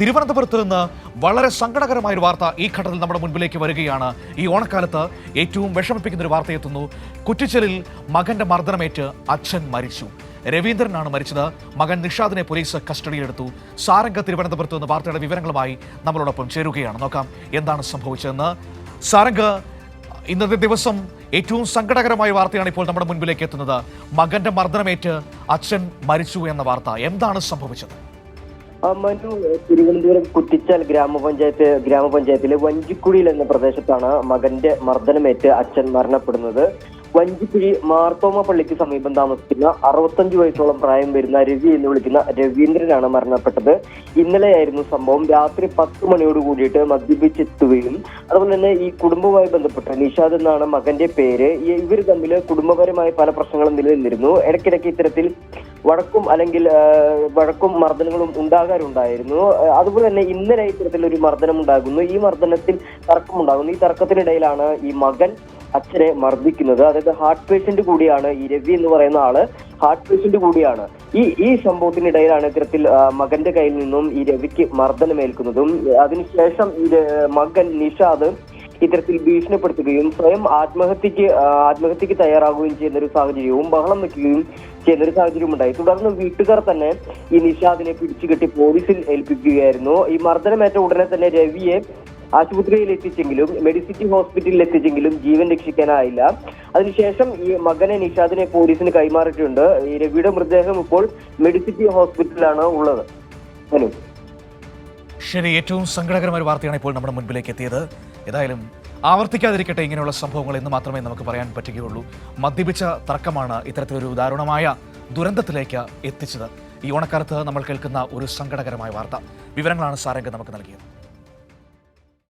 തിരുവനന്തപുരത്ത് നിന്ന് വളരെ സങ്കടകരമായ ഒരു വാർത്ത ഈ ഘട്ടത്തിൽ നമ്മുടെ മുൻപിലേക്ക് വരികയാണ്. ഈ ഓണക്കാലത്ത് ഏറ്റവും വിഷമിപ്പിക്കുന്ന ഒരു വാർത്ത എത്തുന്നു. കുറ്റിച്ചലിൽ മകന്റെ മർദ്ദനമേറ്റ് അച്ഛൻ മരിച്ചു. രവീന്ദ്രനാണ് മരിച്ചത്. മകൻ നിഷാദിനെ പോലീസ് കസ്റ്റഡിയിലെടുത്തു. സാരംഗ തിരുവനന്തപുരത്ത് നിന്ന് വാർത്തയുടെ വിവരങ്ങളുമായി നമ്മളോടൊപ്പം ചേരുകയാണ്. നോക്കാം എന്താണ് സംഭവിച്ചതെന്ന്. സാരംഗ ഇന്നത്തെ ദിവസം ഏറ്റവും സങ്കടകരമായ വാർത്തയാണ് ഇപ്പോൾ നമ്മുടെ മുൻപിലേക്ക് എത്തുന്നത്. മകന്റെ മർദ്ദനമേറ്റ് അച്ഛൻ മരിച്ചു എന്ന വാർത്ത. എന്താണ് സംഭവിച്ചത്? മനു തിരുവനന്തപുരം കുറ്റിച്ചാൽ ഗ്രാമപഞ്ചായത്ത് ഗ്രാമപഞ്ചായത്തിലെ വഞ്ചിക്കുഴിയിൽ എന്ന പ്രദേശത്താണ് മകന്റെ മർദ്ദനമേറ്റ് അച്ഛൻ മരണപ്പെടുന്നത്. വഞ്ചിക്കുഴി മാർത്തോമ പള്ളിക്ക് സമീപം താമസിക്കുന്ന അറുപത്തഞ്ച് വയസ്സോളം പ്രായം വരുന്ന രവി എന്ന് വിളിക്കുന്ന രവീന്ദ്രനാണ് മരണപ്പെട്ടത്. ഇന്നലെയായിരുന്നു സംഭവം. രാത്രി പത്ത് മണിയോട് കൂടിയിട്ട് മദ്യപിച്ചെത്തുകയും അതുപോലെ തന്നെ ഈ കുടുംബവുമായി ബന്ധപ്പെട്ട നിഷാദ് എന്നാണ് മകന്റെ പേര്. ഇവർ തമ്മിൽ കുടുംബപരമായ പല പ്രശ്നങ്ങളും നിലനിന്നിരുന്നു. ഇടയ്ക്കിടയ്ക്ക് ഇത്തരത്തിൽ വഴക്കും അല്ലെങ്കിൽ വഴക്കും മർദ്ദനങ്ങളും ഉണ്ടാകാറുണ്ടായിരുന്നു. അതുപോലെ തന്നെ ഇന്നലെ ഇത്തരത്തിലൊരു മർദ്ദനം ഉണ്ടാകുന്നു ഈ മർദ്ദനത്തിൽ തർക്കമുണ്ടാകുന്നു. ഈ തർക്കത്തിനിടയിലാണ് ഈ മകൻ അച്ഛനെ മർദ്ദിക്കുന്നത്. അതായത് ഹാർട്ട് പേഷ്യന്റ് കൂടിയാണ് ഈ രവി എന്ന് പറയുന്ന ആൾ ഹാർട്ട് പേഷ്യന്റ് കൂടിയാണ്. ഈ ഈ സംഭവത്തിനിടയിലാണ് ഇത്തരത്തിൽ മകന്റെ കയ്യിൽ നിന്നും ഈ രവിക്ക് മർദ്ദനമേൽക്കുന്നതും. അതിനുശേഷം ഈ മകൻ നിഷാദ് ഇത്തരത്തിൽ ഭീഷണിപ്പെടുത്തുകയും സ്വയം ആത്മഹത്യക്ക് ആത്മഹത്യക്ക് തയ്യാറാകുകയും ചെയ്യുന്ന ഒരു സാഹചര്യവും ബഹളം വെക്കുകയും ചെയ്യുന്ന ഒരു സാഹചര്യം ഉണ്ടായി. തുടർന്ന് വീട്ടുകാർ തന്നെ ഈ നിഷാദിനെ പിടിച്ചുകെട്ടി പോലീസിൽ ഏൽപ്പിക്കുകയായിരുന്നു. ഈ മർദ്ദനമേറ്റ ഉടനെ തന്നെ രവിയെ ആശുപത്രിയിൽ എത്തിച്ചെങ്കിലും മെഡിസിറ്റി ഹോസ്പിറ്റലിൽ എത്തിച്ചെങ്കിലും ജീവൻ രക്ഷിക്കാനായില്ല. അതിനുശേഷം ഈ മകനെ നിഷാദിനെ പോലീസിന് കൈമാറിയിട്ടുണ്ട്. ഈ രവിയുടെ മൃതദേഹം ഇപ്പോൾ മെഡിസിറ്റി ഹോസ്പിറ്റലിലാണ് ഉള്ളത്. ശരി ഏറ്റവും സങ്കടകരമായ വാർത്തയാണ് ഇപ്പോൾ നമ്മുടെ മുൻപിലേക്ക് എത്തിയത്. ഏതായാലും ആവർത്തിക്കാതിരിക്കട്ടെ ഇങ്ങനെയുള്ള സംഭവങ്ങൾ എന്ന് മാത്രമേ നമുക്ക് പറയാൻ പറ്റുകയുള്ളൂ. മദ്യപിച്ച തർക്കമാണ് ഇത്തരത്തിലൊരു ദാരുണമായ ദുരന്തത്തിലേക്ക് എത്തിച്ചത്. ഈ ഓണക്കാലത്ത് നമ്മൾ കേൾക്കുന്ന ഒരു സങ്കടകരമായ വാർത്ത. വിവരങ്ങളാണ് സാരംഗ് നമുക്ക് നൽകിയത്.